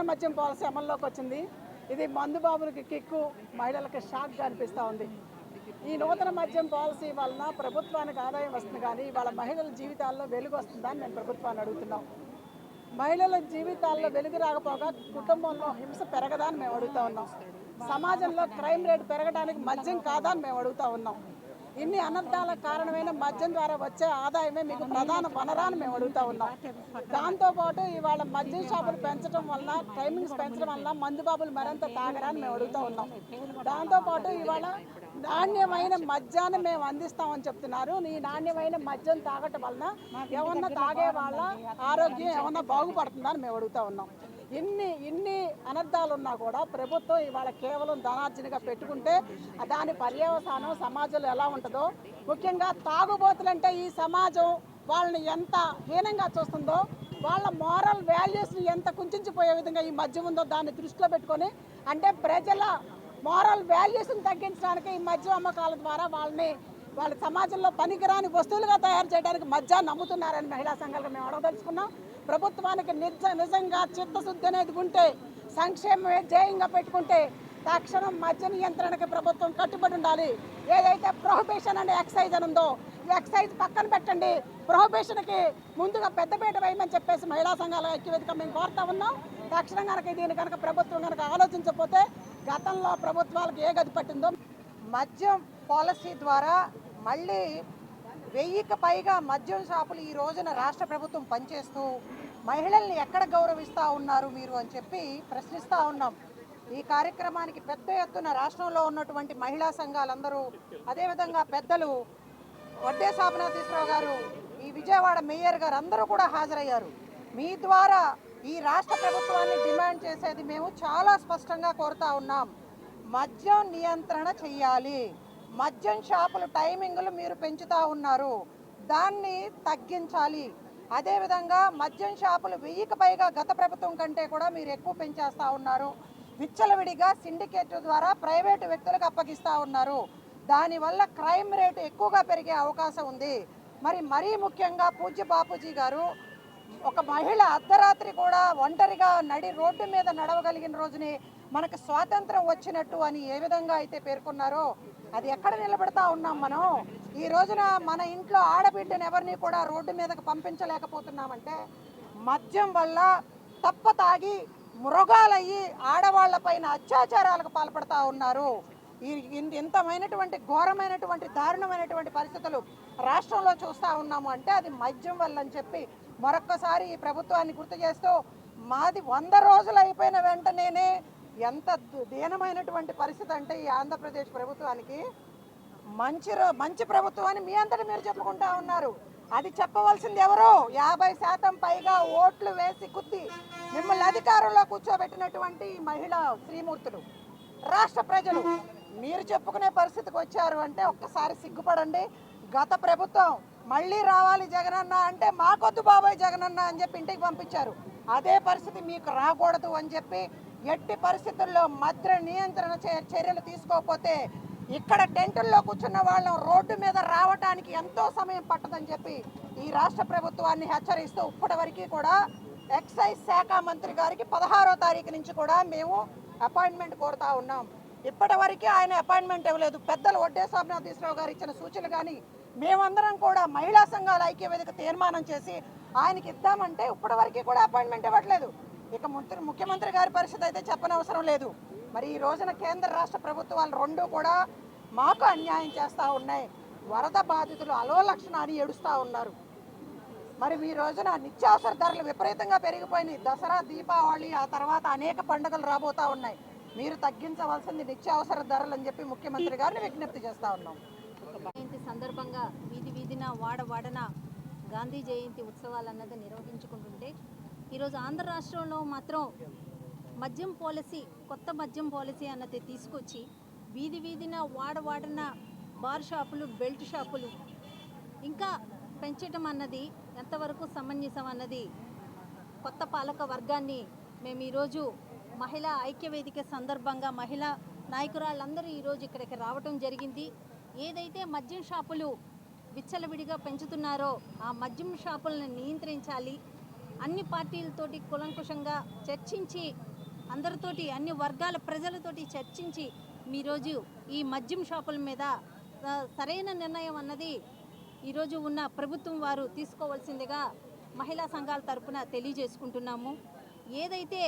నూతన మద్యం పాలసీ అమల్లోకి వచ్చింది. ఇది మందు బాబులకి కిక్కు మహిళలకు షాక్గా అనిపిస్తూ ఉంది. ఈ నూతన మద్యం పాలసీ వలన ప్రభుత్వానికి ఆదాయం వస్తుంది కానీ వాళ్ళ మహిళల జీవితాల్లో వెలుగు వస్తుందని మేము ప్రభుత్వాన్ని అడుగుతున్నాం. మహిళల జీవితాల్లో వెలుగు రాకపోగా కుటుంబంలో హింస పెరగదా అని మేము అడుగుతా ఉన్నాం. సమాజంలో క్రైమ్ రేట్ పెరగడానికి మద్యం కాదా అని మేము అడుగుతా ఉన్నాం. ఇన్ని అనర్థాల కారణమైన మద్యం ద్వారా వచ్చే ఆదాయమే మీకు ప్రధాన వనరాన్ని మేము అడుగుతా ఉన్నాం. దాంతోపాటు ఇవాళ మద్యం షాపులు పెంచడం వల్ల టైమింగ్స్ పెంచడం వల్ల మందు బాబులు మరింత తాగరా మేము అడుగుతా ఉన్నాం. దాంతోపాటు ఇవాళ నాణ్యమైన మద్యాన్ని మేము అందిస్తామని చెప్తున్నారు. ఈ నాణ్యమైన మద్యం తాగటం వలన ఏమన్నా తాగే వాళ్ళ ఆరోగ్యం ఏమన్నా బాగుపడుతుందని మేము అడుగుతా ఉన్నాం. ఇన్ని ఇన్ని అనర్థాలు ఉన్నా కూడా ప్రభుత్వం ఇవాళ కేవలం ధనార్జనగా పెట్టుకుంటే దాని పర్యవసానం సమాజంలో ఎలా ఉంటుందో ముఖ్యంగా తాగుబోతులంటే ఈ సమాజం వాళ్ళని ఎంత హీనంగా చూస్తుందో వాళ్ళ మోరల్ వాల్యూస్ని ఎంత కుంచిపోయే విధంగా ఈ మద్యం ఉందో దాన్ని దృష్టిలో పెట్టుకొని అంటే ప్రజల మోరల్ వాల్యూస్ని తగ్గించడానికి ఈ మద్యం అమ్మకాల ద్వారా వాళ్ళని వాళ్ళ సమాజంలో పనికిరాని వస్తువులుగా తయారు చేయడానికి మద్యాన్ని నమ్ముతున్నారని మహిళా సంఘాలకు మేము అడగదలుచుకున్నాం. ప్రభుత్వానికి నిజ నిజంగా చిత్తశుద్ధి అనేది ఉంటే సంక్షేమమే ధ్యేయంగా పెట్టుకుంటే తక్షణం మద్య నియంత్రణకి ప్రభుత్వం కట్టుబడి ఉండాలి. ఏదైతే ప్రొహిబిషన్ అనే ఎక్సైజ్ అని ఉందో ఈ ఎక్సైజ్ పక్కన పెట్టండి. ప్రొహిబిషన్కి ముందుగా పెద్దపీట వేయమని చెప్పేసి మహిళా సంఘాల ఐక్యవేదిక మేము కోరుతా ఉన్నాం. తక్షణం కనుక దీన్ని కనుక ప్రభుత్వం కనుక ఆలోచించకపోతే గతంలో ప్రభుత్వాలకు ఏ గది పట్టిందో మద్యం పాలసీ ద్వారా మళ్ళీ వెయ్యికి పైగా మద్యం షాపులు ఈ రోజున రాష్ట్ర ప్రభుత్వం పనిచేస్తూ మహిళల్ని ఎక్కడ గౌరవిస్తూ ఉన్నారు మీరు అని చెప్పి ప్రశ్నిస్తూ ఉన్నాం. ఈ కార్యక్రమానికి పెద్ద ఎత్తున రాష్ట్రంలో ఉన్నటువంటి మహిళా సంఘాలందరూ అదేవిధంగా పెద్దలు వడ్డే సాబనాథీశ్వరరావు గారు ఈ విజయవాడ మేయర్ గారు అందరూ కూడా హాజరయ్యారు. మీ ద్వారా ఈ రాష్ట్ర ప్రభుత్వాన్ని డిమాండ్ చేసేది మేము చాలా స్పష్టంగా కోరుతా ఉన్నాం. మద్యం నియంత్రణ చెయ్యాలి. మద్యం షాపుల టైమింగ్లు మీరు పెంచుతా ఉన్నారు. దాన్ని తగ్గించాలి. అదేవిధంగా మద్యం షాపులు వెయ్యికి పైగా గత ప్రభుత్వం కంటే కూడా మీరు ఎక్కువ పెంచేస్తూ ఉన్నారు. విచ్చలవిడిగా సిండికేట్ ద్వారా ప్రైవేటు వ్యక్తులకు అప్పగిస్తూ ఉన్నారు. దానివల్ల క్రైమ్ రేటు ఎక్కువగా పెరిగే అవకాశం ఉంది. మరి మరీ ముఖ్యంగా పూజ్య బాపూజీ గారు ఒక మహిళ అర్ధరాత్రి కూడా ఒంటరిగా నడి రోడ్డు మీద నడవగలిగిన రోజుని మనకు స్వాతంత్రం వచ్చినట్టు అని ఏ విధంగా అయితే పేర్కొన్నారో అది ఎక్కడ నిలబెడతా ఉన్నాం మనం? ఈ రోజున మన ఇంట్లో ఆడబిడ్డను ఎవరిని కూడా రోడ్డు మీదకు పంపించలేకపోతున్నామంటే మద్యం వల్ల తప్ప తాగి మృగాలయ్యి ఆడవాళ్ళపైన అత్యాచారాలకు పాల్పడతా ఉన్నారు. ఈ ఇంతమైనటువంటి ఘోరమైనటువంటి దారుణమైనటువంటి పరిస్థితులు రాష్ట్రంలో చూస్తూ ఉన్నాము అంటే అది మద్యం వల్ల అని చెప్పి మరొక్కసారి ఈ ప్రభుత్వాన్ని గుర్తు చేస్తూ మాది వంద రోజులు అయిపోయిన వెంటనేనే ఎంత దు- దీనమైనటువంటి పరిస్థితి అంటే ఈ ఆంధ్రప్రదేశ్ ప్రభుత్వానికి మంచి రో- మంచి ప్రభుత్వం అని మీ అంతటి మీరు చెప్పుకుంటా ఉన్నారు. అది చెప్పవలసింది ఎవరు? యాభై శాతం పైగా ఓట్లు వేసి కుత్తి మిమ్మల్ని అధికారంలో కూర్చోబెట్టినటువంటి మహిళ మహిళా శ్రీమూర్తులు. రాష్ట్ర ప్రజలు మీరు చెప్పుకునే పరిస్థితికి వచ్చారు అంటే ఒక్కసారి సిగ్గుపడండి. గత ప్రభుత్వం మళ్ళీ రావాలి జగనన్న అంటే మాకొద్దు బాబాయ్ జగనన్న అని చెప్పి ఇంటికి పంపించారు. అదే పరిస్థితి మీకు రాకూడదు అని చెప్పి ఎట్టి పరిస్థితుల్లో మద్ర నియంత్రణ చర్యలు తీసుకోకపోతే ఇక్కడ టెంటుల్లో కూర్చున్న వాళ్ళం రోడ్డు మీద రావడానికి ఎంతో సమయం పట్టదని చెప్పి ఈ రాష్ట్ర ప్రభుత్వాన్ని హెచ్చరిస్తూ ఇప్పటి వరకు కూడా ఎక్సైజ్ శాఖ మంత్రి గారికి పదహారో తారీఖు నుంచి కూడా మేము అపాయింట్మెంట్ కోరుతా ఉన్నాం. ఇప్పటివరకు ఆయన అపాయింట్మెంట్ ఇవ్వలేదు. పెద్దలు వడ్డే స్వామినాథీశ్వరరావు గారు ఇచ్చిన సూచనలు కానీ మేమందరం కూడా మహిళా సంఘాల ఐక్యవేదిక తీర్మానం చేసి ఆయనకి ఇద్దామంటే ఇప్పటి వరకు కూడా అపాయింట్మెంట్ ఇవ్వట్లేదు. ఇక మంత్రి ముఖ్యమంత్రి గారి పరిస్థితి అయితే చెప్పనవసరం లేదు. మరి ఈ రోజున కేంద్ర రాష్ట్ర ప్రభుత్వాలు రెండు కూడా మాకు అన్యాయం చేస్తూ ఉన్నాయి. వరద బాధితులు అలో అని ఏడుస్తూ ఉన్నారు. మరి ఈ రోజున నిత్యావసర ధరలు విపరీతంగా పెరిగిపోయినాయి. దసరా దీపావళి ఆ తర్వాత అనేక పండుగలు రాబోతా ఉన్నాయి. మీరు తగ్గించవలసింది నిత్యావసర ధరలు అని చెప్పి ముఖ్యమంత్రి గారిని విజ్ఞప్తి చేస్తూ ఉన్నాం. జయంతి సందర్భంగా వీధి వీధిన వాడ వాడన గాంధీ జయంతి ఉత్సవాలు అన్నది నిర్వహించుకుంటుంటే ఈరోజు ఆంధ్ర రాష్ట్రంలో మాత్రం మద్యం పాలసీ కొత్త మద్యం పాలసీ అన్నది తీసుకొచ్చి వీధి వీధిన వాడవాడన బార్ షాపులు బెల్ట్ షాపులు ఇంకా పెంచటం అన్నది ఎంతవరకు సమంజసం అన్నది కొత్త పాలక వర్గాన్ని మేము ఈరోజు మహిళా ఐక్యవేదిక సందర్భంగా మహిళా నాయకురాళ్ళందరూ ఈరోజు ఇక్కడికి రావటం జరిగింది. ఏదైతే మద్యం షాపులు విచ్చలవిడిగా పెంచుతున్నారో ఆ మద్యం షాపులను నియంత్రించాలి. అన్ని పార్టీలతోటి కులంకుశంగా చర్చించి అందరితోటి అన్ని వర్గాల ప్రజలతోటి చర్చించి మీరోజు ఈ మద్యం షాపుల మీద సరైన నిర్ణయం అన్నది ఈరోజు ఉన్న ప్రభుత్వం వారు తీసుకోవాల్సిందిగా మహిళా సంఘాల తరపున తెలియజేసుకుంటున్నాము. ఏదైతే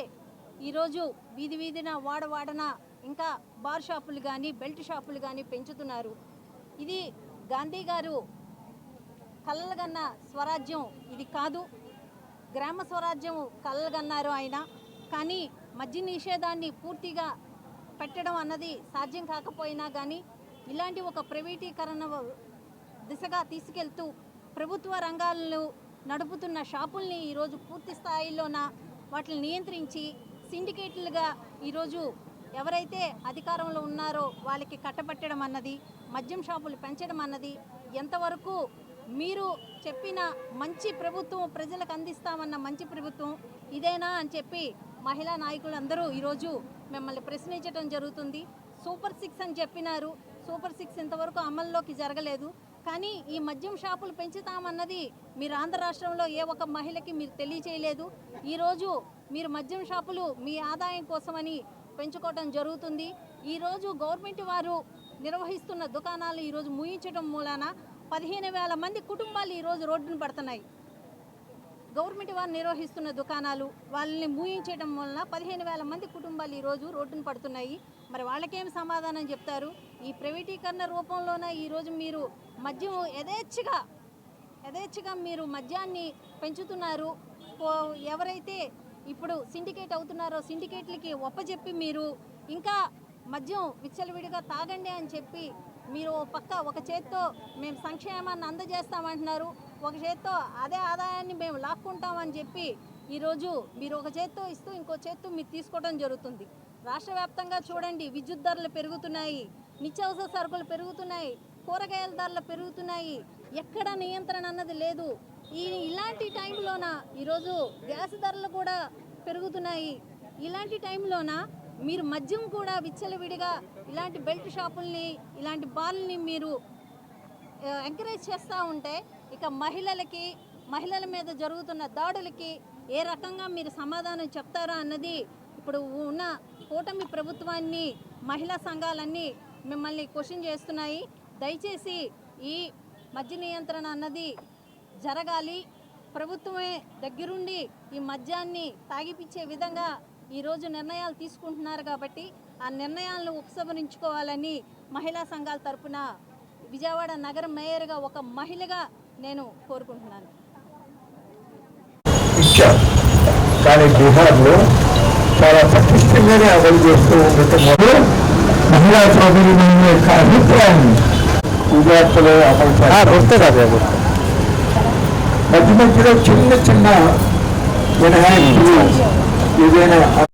ఈరోజు వీధి వీధిన వాడవాడన ఇంకా బార్ షాపులు కానీ బెల్ట్ షాపులు కానీ పెంచుతున్నారు. ఇది గాంధీ గారు కలలుగన్న స్వరాజ్యం ఇది కాదు. గ్రామ స్వరాజ్యం కలగన్నారు ఆయన. కానీ మద్య నిషేధాన్ని పూర్తిగా పెట్టడం అన్నది సాధ్యం కాకపోయినా కానీ ఇలాంటి ఒక ప్రైవేటీకరణ దిశగా తీసుకెళ్తూ ప్రభుత్వ రంగాలను నడుపుతున్న షాపుల్ని ఈరోజు పూర్తి స్థాయిలోన వాటిని నియంత్రించి సిండికేట్లుగా ఈరోజు ఎవరైతే అధికారంలో ఉన్నారో వాళ్ళకి కట్టబెట్టడం అన్నది మద్యం షాపులు పెంచడం అన్నది ఎంతవరకు మీరు చెప్పిన మంచి ప్రభుత్వం ప్రజలకు అందిస్తామన్న మంచి ప్రభుత్వం ఇదేనా అని చెప్పి మహిళా నాయకులందరూ ఈరోజు మిమ్మల్ని ప్రశ్నించడం జరుగుతుంది. సూపర్ సిక్స్ అని చెప్పినారు. సూపర్ సిక్స్ ఇంతవరకు అమల్లోకి జరగలేదు. కానీ ఈ మద్యం షాపులు పెంచుతామన్నది మీరు ఆంధ్ర రాష్ట్రంలో ఏ ఒక్క మహిళకి మీరు తెలియచేయలేదు. ఈరోజు మీరు మద్యం షాపులు మీ ఆదాయం కోసమని పెంచుకోవటం జరుగుతుంది. ఈరోజు గవర్నమెంట్ వారు నిర్వహిస్తున్న దుకాణాలు ఈరోజు ముయించడం మూలాన పదిహేను వేల మంది కుటుంబాలు ఈరోజు రోడ్డును పడుతున్నాయి. గవర్నమెంట్ వారు నిర్వహిస్తున్న దుకాణాలు వాళ్ళని మూయించడం వలన పదిహేను వేల మంది కుటుంబాలు ఈరోజు రోడ్డును పడుతున్నాయి. మరి వాళ్ళకేం సమాధానం చెప్తారు? ఈ ప్రైవేటీకరణ రూపంలోన ఈరోజు మీరు మద్యం యథేచ్ఛగా యథేచ్ఛగా మీరు మద్యాన్ని పెంచుతున్నారు. ఎవరైతే ఇప్పుడు సిండికేట్ అవుతున్నారో సిండికేట్లకి ఒప్పజెప్పి మీరు ఇంకా మద్యం విచ్చలవిడిగా తాగండి అని చెప్పి మీరు ఓ పక్క ఒక చేత్తో మేము సంక్షేమాన్ని అందజేస్తామంటున్నారు. ఒక చేత్తో అదే ఆదాయాన్ని మేము లాక్కుంటామని చెప్పి ఈరోజు మీరు ఒక చేత్తో ఇస్తూ ఇంకో చేత్తో మీరు తీసుకోవడం జరుగుతుంది. రాష్ట్ర వ్యాప్తంగా చూడండి విద్యుత్ ధరలు పెరుగుతున్నాయి నిత్యావసర సరుకులు పెరుగుతున్నాయి కూరగాయల ధరలు పెరుగుతున్నాయి. ఎక్కడ నియంత్రణ అన్నది లేదు. ఈ ఇలాంటి టైంలోన ఈరోజు గ్యాస్ ధరలు కూడా పెరుగుతున్నాయి. ఇలాంటి టైంలోన మీరు మద్యం కూడా విచ్చలవిడిగా ఇలాంటి బెల్ట్ షాపుల్ని ఇలాంటి బార్లని మీరు ఎంకరేజ్ చేస్తూ ఉంటే ఇక మహిళలకి మహిళల మీద జరుగుతున్న దాడులకి ఏ రకంగా మీరు సమాధానం చెప్తారా అన్నది ఇప్పుడు ఉన్న కూటమి ప్రభుత్వాన్ని మహిళా సంఘాలన్నీ మిమ్మల్ని క్వశ్చన్ చేస్తున్నాయి. దయచేసి ఈ మద్య నియంత్రణ అన్నది జరగాలి. ప్రభుత్వమే దగ్గరుండి ఈ మద్యాన్ని తాగిపిచ్చే విధంగా ఈరోజు నిర్ణయాలు తీసుకుంటున్నారు కాబట్టి ఆ నిర్ణయాలను ఉపసంహరించుకోవాలని మహిళా సంఘాల తరపున విజయవాడ నగర మేయర్గా ఒక మహిళగా నేను కోరుకుంటున్నాను. కానీ బీహార్లో చాలా పటిష్టంగానే అమలు చేస్తూ ఉండటం వల్ల మహిళా యొక్క అభిప్రాయాన్ని విద్యార్థులు అమలు చేస్తారు. మధ్య మధ్యలో చిన్న చిన్న మినహాయింపులు 你接那样啊